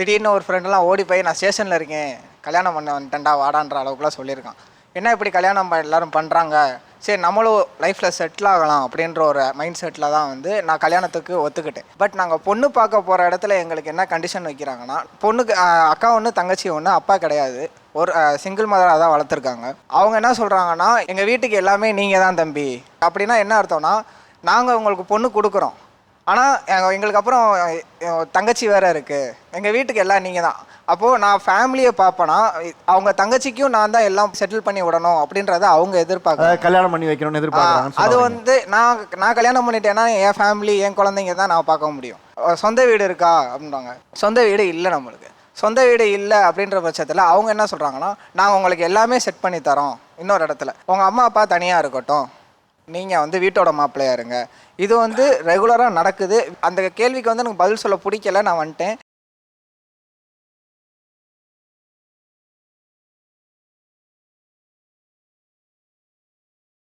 திடீர்னு ஒரு ஃப்ரெண்டெல்லாம் ஓடி போய் நான் ஸ்டேஷனில் இருக்கேன். கல்யாணம் பண்ண வந்துட்டேன்டா வாடான்ற அளவுக்குலாம் சொல்லியிருக்கான். என்ன இப்படி கல்யாணம் ப- எல்லாரும் பண்ணுறாங்க சரி நம்மளும் லைஃப்பில் செட்டில் ஆகலாம் அப்படின்ற ஒரு மைண்ட் செட்டில் தான் வந்து நான் கல்யாணத்துக்கு ஒத்துக்கிட்டேன். பட் நாங்கள் பொண்ணு பார்க்க போகிற இடத்துல எங்களுக்கு என்ன கண்டிஷன் வைக்கிறாங்கன்னா பொண்ணுக்கு அக்கா ஒன்று தங்கச்சி ஒன்று அப்பா கிடையாது. ஒரு சிங்கிள் மதராக தான் வளர்த்துருக்காங்க. அவங்க என்ன சொல்கிறாங்கன்னா எங்கள் வீட்டுக்கு எல்லாமே நீங்கள் தான் தம்பி. அப்படின்னா என்ன அர்த்தம்னா நாங்கள் உங்களுக்கு பொண்ணு கொடுக்குறோம். ஆனால் எங்களுக்கு அப்புறம் தங்கச்சி வேற இருக்குது எங்கள் வீட்டுக்கு எல்லாம் நீங்கள் தான். அப்போது நான் ஃபேமிலியை பார்ப்பேனா அவங்க தங்கச்சிக்கும் நான் தான் எல்லாம் செட்டில் பண்ணி விடணும் அப்படின்றத அவங்க எதிர்பார்க்குறாங்க. அதாவது கல்யாணம் பண்ணி வைக்கணும்னு எதிர்பார்க்குறாங்கன்னு அது. வந்து நான் நான் கல்யாணம் பண்ணிட்டேன்னா என் ஃபேமிலி என் குழந்தைங்க தான் நான் பார்க்க முடியும். சொந்த வீடு இருக்கா அப்படின்றாங்க சொந்த வீடு இல்லை நம்மளுக்கு. சொந்த வீடு இல்லை அப்படின்ற பட்சத்தில் அவங்க என்ன சொல்கிறாங்கன்னா நாங்கள் உங்களுக்கு எல்லாமே செட் பண்ணி தரோம் இன்னொரு இடத்துல. உங்கள் அம்மா அப்பா தனியாக இருக்கட்டும். நீங்கள் வந்து வீட்டோட மாப்பிள்ளையா இருங்க. இது வந்து ரெகுலராக நடக்குது. அந்த கேள்விக்கு வந்து எனக்கு பதில் சொல்ல பிடிக்கல நான் வந்துட்டேன்.